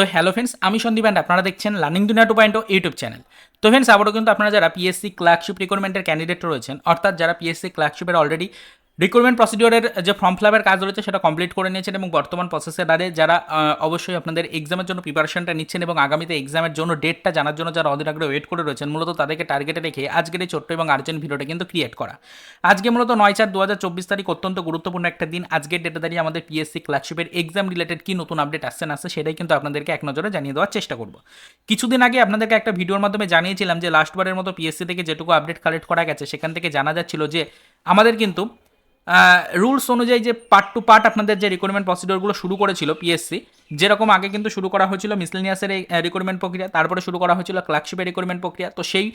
তো hello friends আমি Sandeep and আপনারা দেখছেন learning Duniya two point YouTube channel তো ফ্রেন্ডস আবারও কিন্তু আপনারা যারা পিএসসি ক্লার্কশিপ রিক্রুটমেন্টের ক্যান্ডিডেট রয়েছেন, অর্থাৎ যারা পিএসসি ক্লার্কশিপের অলরেডি রিক্রুটমেন্ট প্রসিডিওরের যে ফর্ম ফিলাপের কাজ রয়েছে, সেটা কমপ্লিট করে নিয়েছেন এবং বর্তমান প্রসেসের দ্বারে যারা অবশ্যই আপনাদের এক্সামের জন্য প্রিপারেশনটা নিচ্ছেন এবং আগামীতে এক্সামের জন্য ডেটটা জানার জন্য যারা অধীর ওয়েট করে রয়েছেন, মূলত তাদেরকে টার্গেটে রেখে আজকের এই ছোট্ট এবং আর্জেন্ট ভিডিওটা কিন্তু ক্রিয়েট করা। আজকে মূলত নয় চার দু হাজার চব্বিশ তারিখ অত্যন্ত গুরুত্বপূর্ণ একটা দিন। আজকের ডেটে দাঁড়িয়ে আমাদের পিএসসি ক্লার্কশিপের এক্সাম রিলেটেড কি নতুন আপডেট আসছে না আসছে, সেটাই কিন্তু আপনাদেরকে এক নজরে জানিয়ে দেওয়ার চেষ্টা করব। কিছুদিন আগে আপনাদেরকে একটা ভিডিওর মাধ্যমে জানিয়েছিলাম যে লাস্টবারের মতো পিএসসি থেকে যেটুকু আপডেট কালেক্ট করা গেছে, সেখান থেকে জানা যাচ্ছিল যে আমাদের কিন্তু রুলস অনুযায়ী যে পার্ট টু পার্ট আপনাদের যে রিক্রুটমেন্ট প্রসিডিওরগুলো শুরু করেছিল পিএসসি যেরকম আগে কিন্তু শুরু করা হয়েছিল মিসলেনিয়াসের রিক্রুটমেন্ট প্রক্রিয়া, তারপরে শুরু করা হয়েছিল ক্লার্কশিপের রিক্রুটমেন্ট প্রক্রিয়া, তো সেই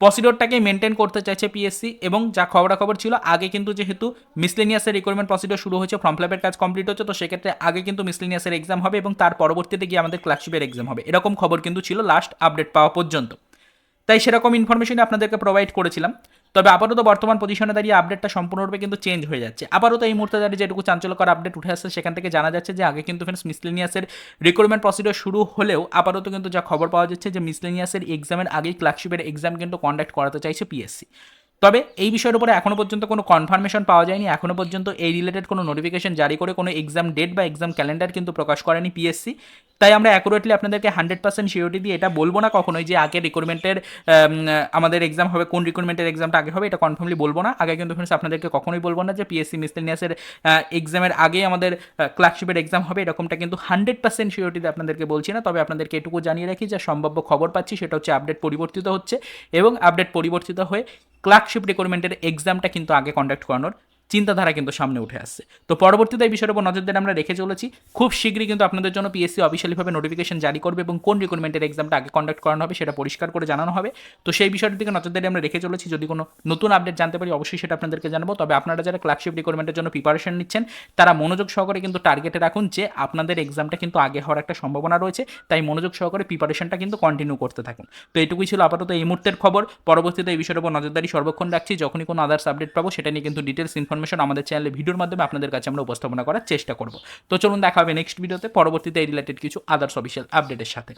প্রসিডিওরটাকে মেনটেন করতে চাইছে পিএসসি এবং যা খবরাখবর ছিল, আগে কিন্তু যেহেতু মিসলেনিয়াসের রিক্রুটমেন্ট প্রসিডিওর শুরু হয়েছে ফর্ম ফিলাপের কাজ কমপ্লিট হচ্ছে, তো সেক্ষেত্রে আগে কিন্তু মিসলেনিয়াসের এক্সাম হবে এবং তার পরবর্তীতে গিয়ে আমাদের ক্লার্কশিপের এক্সাম হবে। এরকম খবর কিন্তু ছিল লাস্ট আপডেট পাওয়া পর্যন্ত। তাই সেরকম ইনফরমেশনই আপনাদেরকে প্রোভাইড করেছিলাম। তবে আপাতত বর্তমান পজিশনে দাঁড়িয়ে আপডেটটা সম্পূর্ণরূপে কিন্তু চেঞ্জ হয়ে যাচ্ছে। আপাতত এই মুহূর্তে দাঁড়িয়ে যেটুকু চাঞ্চল্যকর আপডেট উঠে আসছে, সেখান থেকে জানা যাচ্ছে যে, আগে কিন্তু ফ্রেন্ডস মিসলেনিয়াসের রিক্রুটমেন্ট প্রসিডিওর শুরু হলেও আপাতত কিন্তু যা খবর পাওয়া যাচ্ছে যে মিসলেনিয়াসের এক্সামের আগেই ক্লার্কশিপের এক্সাম কিন্তু কন্ডাক্ট করাতে চাইছে পিএসসি তবে এই বিষয়ের উপরে এখনও পর্যন্ত কোনো কনফার্মেশন পাওয়া যায়নি। এখনও পর্যন্ত এই রিলেটেড কোনো নোটিফিকেশন জারি করে কোনো এক্সাম ডেট বা এক্সাম ক্যালেন্ডার কিন্তু প্রকাশ করেনি পিএসসি তাই আমরা অ্যাকুরেটলি আপনাদেরকে হান্ড্রেড পার্সেন্ট সিওরিটি দিয়ে এটা বলব না কখনোই যে আগে রিক্রুটমেন্টের আমাদের এক্সাম হবে, কোন রিক্রুটমেন্টের এক্সামটা আগে হবে এটা কনফার্মলি বলব না। আগে কিন্তু ফ্রেন্ডস আপনাদেরকে কখনোই বলব না যে পিএসসি মিসলেনিয়াসের এক্সামের আগে আমাদের ক্লার্কশিপের এক্সাম হবে, এরকমটা কিন্তু হান্ড্রেড পার্সেন্ট সিওরিটিতে আপনাদেরকে বলছি না। তবে আপনাদেরকে এটুকু জানিয়ে রাখি যে সম্ভাব্য খবর পাচ্ছি, সেটা হচ্ছে আপডেট পরিবর্তিত হচ্ছে এবং আপডেট পরিবর্তিত হয়ে ক্লার্কশিপ রিক্রুটমেন্টের এক্সামটা কিন্তু আগে কন্ডাক্ট করানোর চিন্তাধারা কিন্তু সামনে উঠে আসছে। তো পরবর্তীতে এই বিষয়ের উপর নজর দিয়ে আমরা রেখে চলেছি। খুব শীঘ্রই কিন্তু আপনাদের জন্য পিএসসি অফিসিয়ালিভাবে নোটিফিকেশন জারি করবে এবং কোন রিক্রুটমেন্টের এক্সামটা আগে কন্ডাক্ট করানো হবে সেটা পরিষ্কার করে জানানো হবে। তো সেই বিষয়ের দিকে নজর দিয়ে আমরা রেখে চলেছি। যদি কোনো নতুন আপডেট জানতে পারি, অবশ্যই সেটা আপনাদেরকে জানাব। তবে আপনারা যারা ক্লার্কশিপ রিক্রুটমেন্টের জন্য প্রিপারেশন নিচ্ছেন, তারা মনোযোগ সহকারে কিন্তু টার্গেটে রাখুন যে আপনাদের এক্সামটা কিন্তু আগে হওয়ার একটা সম্ভাবনা রয়েছে। তাই মনোযোগ সহকারে প্রিপারেশনটা কিন্তু কন্টিনিউ করতে থাকুন। তো এটুকুই ছিল আপাতত এই মুহূর্তের খবর। পরবর্তীতে এই বিষয়ের উপর নজরদারি সর্বক্ষণ রাখছি। যখনই কোনো আদার্স আপডেট পাবো, সেটা নিয়ে কিন্তু ডিটেলস ইনফরমেশন আমাদের চ্যানেলে ভিডিওর মাধ্যমে আপনাদের কাছে আমরা উপস্থাপনা করার চেষ্টা করব। তো চলুন দেখা হবে নেক্সট ভিডিওতে, পরবর্তীতে এই রিলেটেড কিছু আদার্স অফিসিয়াল আপডেটের সাথে।